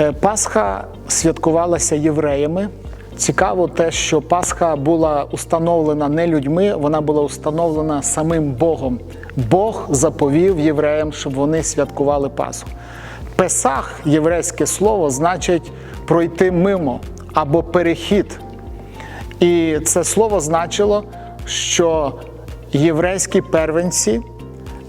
Е, Пасха святкувалася євреями. Цікаво те, що Пасха була установлена не людьми, вона була установлена самим Богом. Бог заповів євреям, щоб вони святкували Пасху. Песах, єврейське слово, значить пройти мимо або перехід. І це слово значило, що єврейські первенці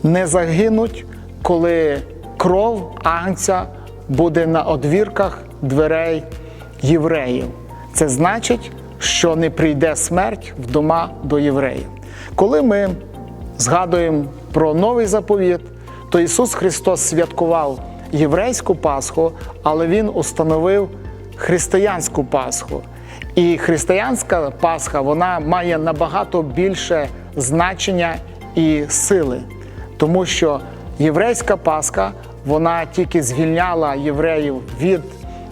не загинуть, коли кров агнця буде на одвірках дверей євреїв. Це значить, що не прийде смерть в дома до євреїв. Коли ми згадуємо про новий заповіт, то Ісус Христос святкував єврейську Пасху, але Він установив християнську Пасху. І християнська Пасха вона має набагато більше значення і сили, тому що єврейська Пасха вона тільки звільняла євреїв від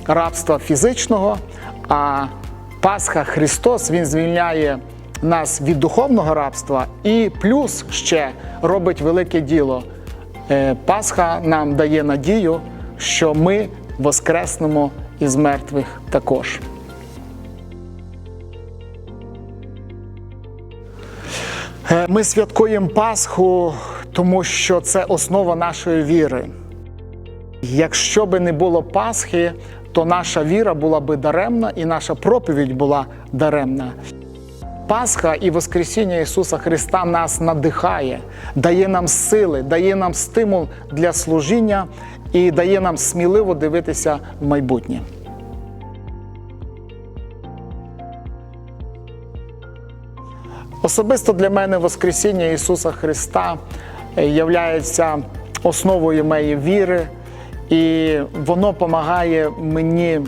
рабства фізичного, а Пасха Христос Він звільняє нас від духовного рабства і плюс ще робить велике діло. Е, Пасха нам дає надію, що ми воскреснемо із мертвих також. Е, Ми святкуємо Пасху, тому що це основа нашої віри. Якщо би не було Пасхи, то наша віра була би даремна і наша проповідь була даремна. Пасха і Воскресіння Ісуса Христа нас надихає, дає нам сили, дає нам стимул для служіння і дає нам сміливо дивитися в майбутнє. Особисто для мене Воскресіння Ісуса Христа є основою моєї віри, і воно допомагає мені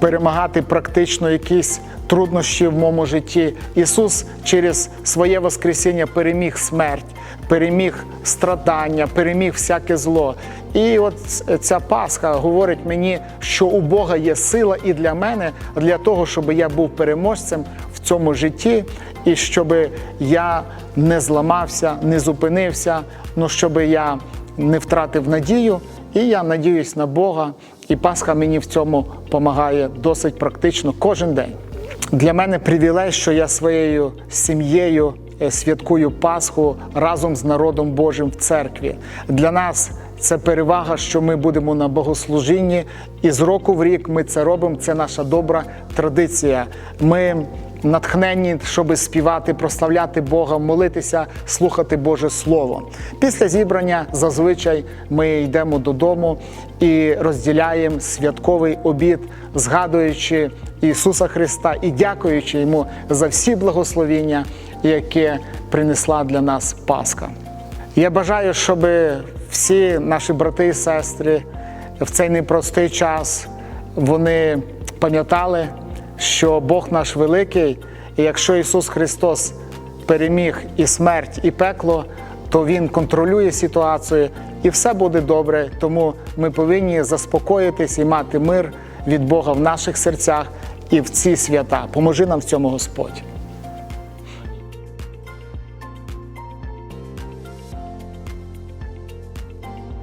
перемагати практично якісь труднощі в моєму житті. Ісус через своє Воскресіння переміг смерть, переміг страдання, переміг всяке зло. І от ця Пасха говорить мені, що у Бога є сила і для мене, для того, щоб я був переможцем в цьому житті, і щоб я не зламався, не зупинився, ну щоб я не втратив надію. І я надіюсь на Бога, і Пасха мені в цьому допомагає досить практично кожен день. Для мене привілей, що я своєю сім'єю е, святкую Пасху разом з народом Божим в церкві. Для нас це перевага, що ми будемо на богослужінні, і з року в рік ми це робимо. Це наша добра традиція. Ми натхненні, щоб співати, прославляти Бога, молитися, слухати Боже Слово. Після зібрання зазвичай ми йдемо додому і розділяємо святковий обід, згадуючи Ісуса Христа і дякуючи Йому за всі благословіння, яке принесла для нас Пасха. Я бажаю, щоб всі наші брати і сестри в цей непростий час вони пам'ятали, що Бог наш великий, і якщо Ісус Христос переміг і смерть, і пекло, то Він контролює ситуацію і все буде добре. Тому ми повинні заспокоїтись і мати мир від Бога в наших серцях і в ці свята. Поможи нам в цьому Господь.